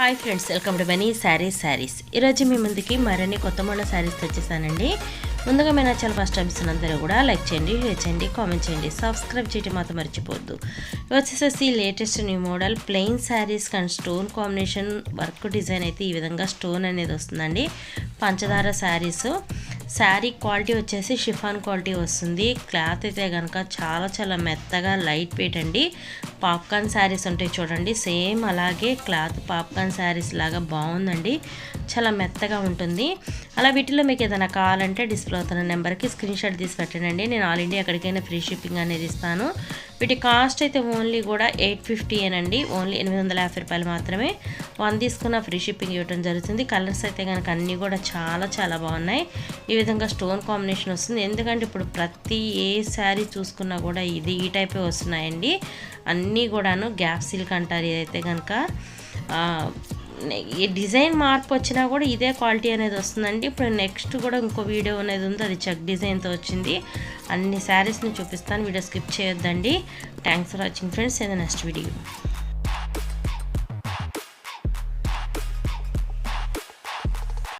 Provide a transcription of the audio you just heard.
Hi friends welcome to money sarees sarees ఈరోజు మీ ముందుకి మరిన్ని కొత్త మోడల్ శారీస్ తెచ్చేసానండి ముందుగా మీ నచ్చాలి ఫస్ట్ టైమ్స్ అందరూ కూడా లైక్ చేయండి షేర్ చేయండి కామెంట్ చేయండి సబ్స్క్రైబ్ చేయడం మాత్రం మర్చిపోవద్దు. వచ్చేసేసి latest new model plain sarees and stone combination work design అయితే ఈ విధంగా స్టోన్ అనేది వస్తుందండి. పంచదార శారీస్ శారీ క్వాలిటీ వచ్చేసి షిఫాన్ క్వాలిటీ వస్తుంది. క్లాత్ అయితే కనుక చాలా చాలా మెత్తగా లైట్ వెయిట్ అండి. పాప్కార్న్ శారీస్ ఉంటాయి చూడండి. సేమ్ అలాగే క్లాత్ పాప్కార్న్ శారీస్ లాగా బాగుందండి. చాలా మెత్తగా ఉంటుంది. అలా వీటిలో మీకు ఏదైనా కావాలంటే డిస్ప్లే అవుతున్న నెంబర్కి స్క్రీన్ షాట్ తీసి పెట్టండి. నేను ఆల్ ఇండియా ఎక్కడికైనా ఫ్రీ షిప్పింగ్ అనేది ఇస్తాను. వీటి కాస్ట్ అయితే ఓన్లీ కూడా ఎయిట్ ఫిఫ్టీ అండి ఓన్లీ ఎనిమిది వందల యాభై రూపాయలు మాత్రమే. వన్ తీసుకున్న ఫ్రీ షిప్పింగ్ ఇవ్వడం జరుగుతుంది. కలర్స్ అయితే కనుక అన్నీ కూడా చాలా చాలా బాగున్నాయి. ఈ విధంగా స్టోన్ కాంబినేషన్ వస్తుంది. ఎందుకంటే ఇప్పుడు ప్రతి ఏ శారీ చూసుకున్నా కూడా ఇది ఈ టైపే వస్తున్నాయండి. అన్నీ కూడాను గ్యాప్ సిల్క్ అంటారు ఇదైతే కనుక ఈ డిజైన్ మార్పు వచ్చినా కూడా ఇదే క్వాలిటీ అనేది వస్తుందండి. ఇప్పుడు నెక్స్ట్ కూడా ఇంకో వీడియో అనేది ఉంది. అది చెక్ డిజైన్తో వచ్చింది. అన్ని శారీస్ని చూపిస్తాను. వీడియో స్కిప్ చేయొద్దండి. థ్యాంక్స్ ఫర్ వాచింగ్ ఫ్రెండ్స్ ఏదో నెక్స్ట్ వీడియో